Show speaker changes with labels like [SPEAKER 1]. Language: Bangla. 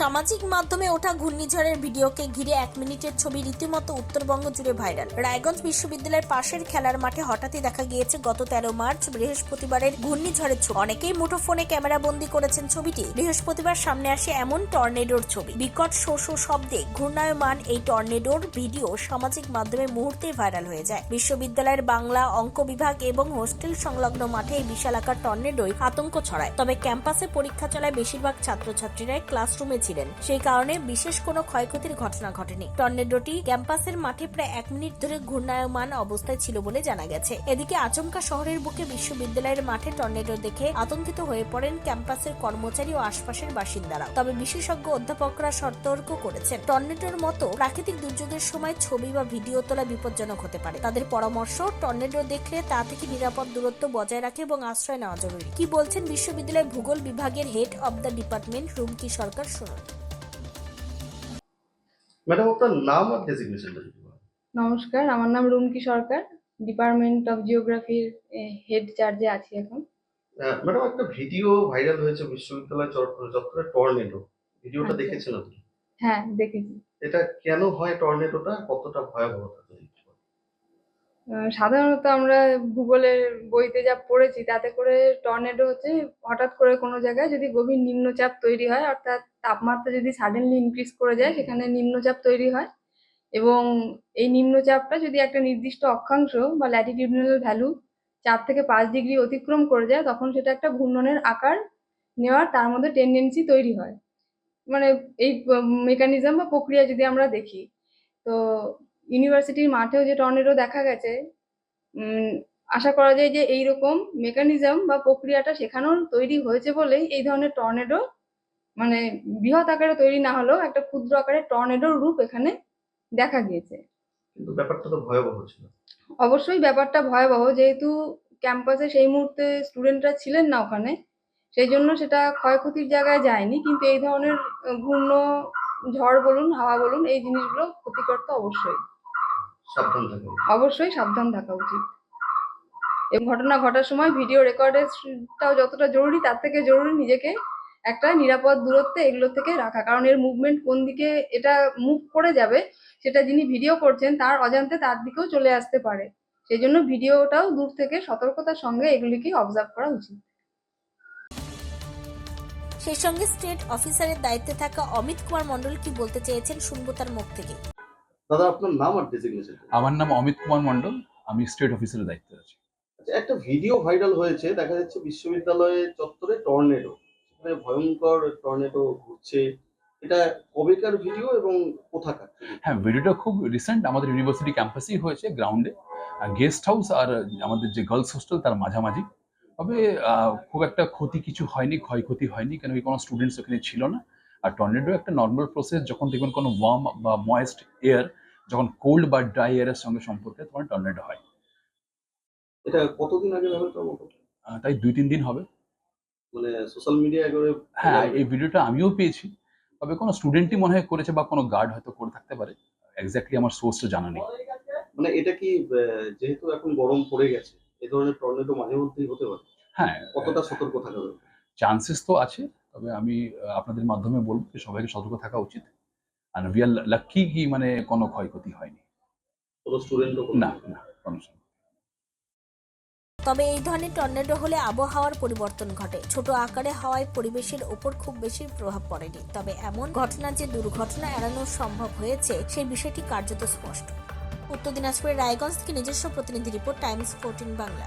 [SPEAKER 1] সামাজিক মাধ্যমে ওঠা ঘূর্ণিঝড়ের ভিডিওকে ঘিরে এক মিনিটের ছবি রীতিমতো উত্তরবঙ্গ জুড়ে ভাইরাল। রায়গঞ্জ বিশ্ববিদ্যালয়ের পাশের খেলার মাঠে হঠাৎই দেখা গিয়েছে, গত তেরো মার্চ বৃহস্পতিবারের ঘূর্ণিঝড়ের ছবি। অনেকেই মুঠোফোনে ক্যামেরা বন্দি করেছেন ছবিটি। বৃহস্পতিবার সামনে আসে এমন টর্নেডোর ছবি। বিকট শো শো শব্দে ঘূর্ণায়মান এই টর্নেডোর ভিডিও সামাজিক মাধ্যমে মুহূর্তেই ভাইরাল হয়ে যায়। বিশ্ববিদ্যালয়ের বাংলা অঙ্ক বিভাগ এবং হোস্টেল সংলগ্ন মাঠে এই বিশালাকার টর্নেডোয় আতঙ্ক ছড়ায়। তবে ক্যাম্পাসে পরীক্ষা চলায় বেশিরভাগ ছাত্রছাত্রীরাই ক্লাসরুমে ছিলেন সেই কারণে বিশেষ কোনো ক্ষয়ক্ষতির ঘটনা ঘটেনি। টর্নেডোটি ক্যাম্পাসের মাঠে প্রায় এক মিনিট ধরে ঘূর্ণায়মান অবস্থায় ছিল বলে জানা গেছে। এদিকে আচমকা শহরের বুকে বিশ্ববিদ্যালয়ের মাঠে টর্নেডো দেখে আতঙ্কিত হয়ে পড়েন ক্যাম্পাসের কর্মচারী ও আশপাশের বাসিন্দারা তবে বিশেষজ্ঞ অধ্যাপকরা সতর্ক করেছেন, টর্নেডোর মতো প্রাকৃতিক দুর্যোগের সময় ছবি বা ভিডিও তোলা বিপজ্জনক হতে পারে। তাদের পরামর্শ, টর্নেডো দেখলে তা থেকে নিরাপদ দূরত্ব বজায় রাখে এবং আশ্রয় নেওয়া জরুরি। কি বলছেন বিশ্ববিদ্যালয় ভূগোল বিভাগের head of the department Rumki Sarkar শুনুন।
[SPEAKER 2] ম্যাডাম আপনার নাম আর ডেজিগনেশনটা যদি
[SPEAKER 3] নমস্কার আমার নাম রুমকি সরকার। ডিপার্টমেন্ট অফ জিওগ্রাফির হেড চার্জে আছি এখন।
[SPEAKER 2] ম্যাডাম একটা ভিডিও ভাইরাল হয়েছে বিশ্ববিদ্যালয় চত্বরে টর্নেডো। ভিডিওটা
[SPEAKER 3] আচ্ছা।
[SPEAKER 2] দেখেছেন আপনি
[SPEAKER 3] হ্যাঁ দেখেছি।
[SPEAKER 2] এটা কেন হয় টর্নেডোটা? কতটা ভয়াবহতা।
[SPEAKER 3] আহ, সাধারণত আমরা ভূগোলের বইতে যা পড়েছি, তাতে করে টর্নেডো হচ্ছে হঠাৎ করে কোনো জায়গায় যদি গভীর নিম্নচাপ তৈরি হয়, অর্থাৎ তাপমাত্রা যদি সাডেনলি ইনক্রিজ করে যায়, সেখানে নিম্নচাপ তৈরি হয়। এবং এই নিম্নচাপটা যদি একটা নির্দিষ্ট অক্ষাংশ বা ল্যাটিটিউডিনাল ভ্যালু চার থেকে পাঁচ ডিগ্রি অতিক্রম করে যায়, তখন সেটা একটা ঘূর্ণনের আকার নেওয়ার তার মধ্যে টেন্ডেন্সি তৈরি হয়। মানে এই মেকানিজম বা প্রক্রিয়া যদি আমরা দেখি, তো ইউনিভার্সিটির মাঠেও যে টর্নেডো দেখা গেছে আশা করা যায় যে এই রকম মেকানিজম বা প্রক্রিয়াটা সেখানেও তৈরি হয়েছে বলেই এই ধরনের টর্নেডো মানে বৃহৎ আকারে তৈরি না হলেও একটা ক্ষুদ্র আকারে টর্নেডোর রূপ এখানে দেখা গিয়েছে।
[SPEAKER 2] কিন্তু ব্যাপারটা তো ভয়াবহ ছিল।
[SPEAKER 3] অবশ্যই ব্যাপারটা ভয়াবহ যেহেতু ক্যাম্পাসে সেই মুহূর্তে স্টুডেন্টরা ছিলেন না ওখানে সেই জন্য সেটা ক্ষয়ক্ষতির জায়গায় যায়নি কিন্তু এই ধরনের ঘূর্ণ ঝড় বলুন হাওয়া বলুন এই জিনিসগুলো ক্ষতিকর তো অবশ্যই।
[SPEAKER 2] সাবধান
[SPEAKER 3] অবশ্যই সাবধান থাকা উচিত। এবং ঘটনা ঘটার সময় ভিডিও রেকর্ডেরটাও যতটা জরুরি তার থেকে জরুরি নিজেকে একটা নিরাপদ দূরত্বে এগুলো থেকে রাখা। কারণ এর মুভমেন্ট কোন দিকে এটা মুভ করে যাবে সেটা যিনি ভিডিও করছেন তার অজান্তে তার দিকেও চলে আসতে পারে। সেই জন্য ভিডিওটাও দূর থেকে সতর্কতার সঙ্গে এগুলিকে অবজার্ভ করা উচিত।
[SPEAKER 1] সেই সঙ্গে স্টেট অফিসারের দায়িত্বে থাকা অমিত কুমার মণ্ডল কি বলতে চেয়েছেন শুনব তার মুখ থেকে।
[SPEAKER 2] দাদা আপনার নাম আর ডেজিগনেশন
[SPEAKER 4] আমার নাম অমিত কুমার মন্ডল আমি স্টেট অফিসারের দায়িত্বে আছি।
[SPEAKER 2] আচ্ছা একটা ভিডিও ভাইরাল হয়েছে দেখা যাচ্ছে বিশ্ববিদ্যালয়ে চত্বরে টর্নেডো সেখানে ভয়ঙ্কর টর্নেডো ঘুরছে। এটা কবেকার ভিডিও এবং কোথাকার?
[SPEAKER 4] হ্যাঁ ভিডিওটা খুব রিসেন্ট আমাদের ইউনিভার্সিটি ক্যাম্পাসেই হয়েছে গ্রাউন্ডে গেস্ট হাউস আর আমাদের যে গার্লস হোস্টেল তার মাঝামাঝি। তবে খুব একটা ক্ষতি কিছু হয়নি ক্ষয়ক্ষতি হয়নি কেন কি কোনো স্টুডেন্টস ওখানে ছিল না। আর টর্নেডো একটা নর্মাল প্রসেস যখন দেখবেন কোনো ওয়ার্ম বা ময়েস্ট এয়ার যখন কোল্ড বা ড্রাই এয়ারের সঙ্গে সম্পর্কে তখন টর্নেডো হয়।
[SPEAKER 2] এটা কতদিন আগে
[SPEAKER 4] তাই দুই তিন দিন হবে।
[SPEAKER 2] মানে সোশ্যাল মিডিয়া একবারে
[SPEAKER 4] হ্যাঁ এই ভিডিওটা আমিও পেয়েছি। তবে কোনো স্টুডেন্টই মনে হয় করেছে বা কোনো গার্ড হয়তো করে থাকতে পারে। এক্স্যাক্টলি আমার সোর্সটা জানা নেই।
[SPEAKER 2] মানে এটা কি যেহেতু এখন গরম পড়ে গেছে এই ধরনের টর্নেডো মাঝে মধ্যেই হতে পারে?
[SPEAKER 4] হ্যাঁ
[SPEAKER 2] কতটা সতর্ক থাকা দরকার?
[SPEAKER 4] চান্সেস তো আছে তবে আমি আপনাদের মাধ্যমে বলব যে সবাইকে সতর্ক থাকা উচিত। আর উই আর লাকি কি মানে কোনো ক্ষয়ক্ষতি হয়নি।
[SPEAKER 2] কোনো স্টুডেন্টও
[SPEAKER 4] না না কোনো
[SPEAKER 1] তবে এই ধরনের টর্নেডো হলে আবহাওয়ার পরিবর্তন ঘটে। ছোট আকারে হাওয়ায় পরিবেশের ওপর খুব বেশি প্রভাব পড়েনি। তবে এমন ঘটনা যে দুর্ঘটনা এড়ানো সম্ভব হয়েছে সেই বিষয়টি কার্যত স্পষ্ট। উত্তর দিনাজপুরের রায়গঞ্জ থেকে নিজস্ব প্রতিনিধি রিপোর্ট টাইমস ফোরটিন বাংলা।